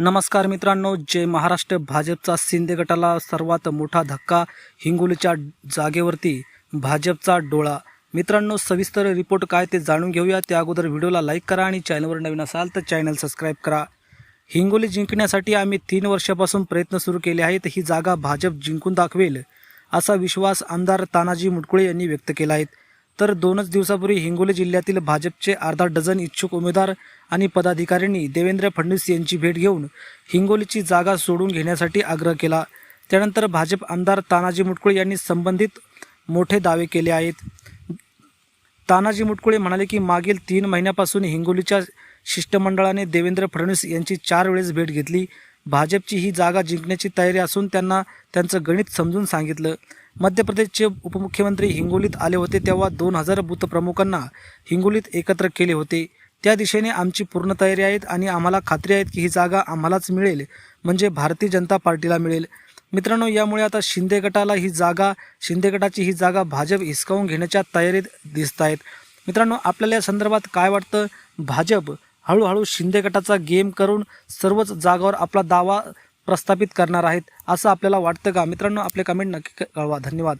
नमस्कार मित्रांनो जय महाराष्ट्र. भाजपचा शिंदे गटाला सर्वात मोठा धक्का हिंगोलीच्या जागेवरती भाजपचा डोळा. मित्रांनो सविस्तर रिपोर्ट काय ते जाणून घेऊया. त्या अगोदर व्हिडिओला लाईक करा आणि चॅनलवर नवीन असाल तर चॅनल सबस्क्राईब करा. हिंगोली जिंकण्यासाठी आम्ही तीन वर्षापासून प्रयत्न सुरू केले आहेत. ही जागा भाजप जिंकून दाखवेल असा विश्वास आमदार तानाजी मुटकुळे यांनी व्यक्त केला आहे. तर दोनच दिवसापूर्वी हिंगोली जिल्ह्यातील भाजपचे अर्धा डझन इच्छुक उमेदवार आणि पदाधिकाऱ्यांनी देवेंद्र फडणवीस यांची भेट घेऊन हिंगोलीची जागा सोडून घेण्यासाठी आग्रह केला. त्यानंतर भाजप आमदार तानाजी मुटकुळे यांनी संबंधित मोठे दावे केले आहेत. तानाजी मुटकुळे म्हणाले की मागील तीन महिन्यापासून हिंगोलीच्या शिष्टमंडळाने देवेंद्र फडणवीस यांची चार वेळेस भेट घेतली. भाजपची ही जागा जिंकण्याची तयारी असून त्यांना त्यांचं गणित समजून सांगितलं. मध्य प्रदेशचे उपमुख्यमंत्री हिंगोलीत आले होते तेव्हा दोन हजार बूथप्रमुखांना हिंगोलीत एकत्र केले होते. त्या दिशेने आमची पूर्ण तयारी आहेत आणि आम्हाला खात्री आहेत की ही जागा आम्हालाच मिळेल म्हणजे भारतीय जनता पार्टीला मिळेल. मित्रांनो यामुळे आता शिंदे गटाला ही जागा शिंदे गटाची ही जागा भाजप हिसकावून घेण्याच्या तयारीत दिसत आहेत मित्रांनो आपल्याला या संदर्भात काय वाटतं? भाजप हळूहळू शिंदे गटाचा गेम करून सर्वच जागावर आपला दावा प्रस्थापित करणार आहेत असं आपल्याला वाटतं का? मित्रांनो आपले कमेंट नक्की कळवा. धन्यवाद.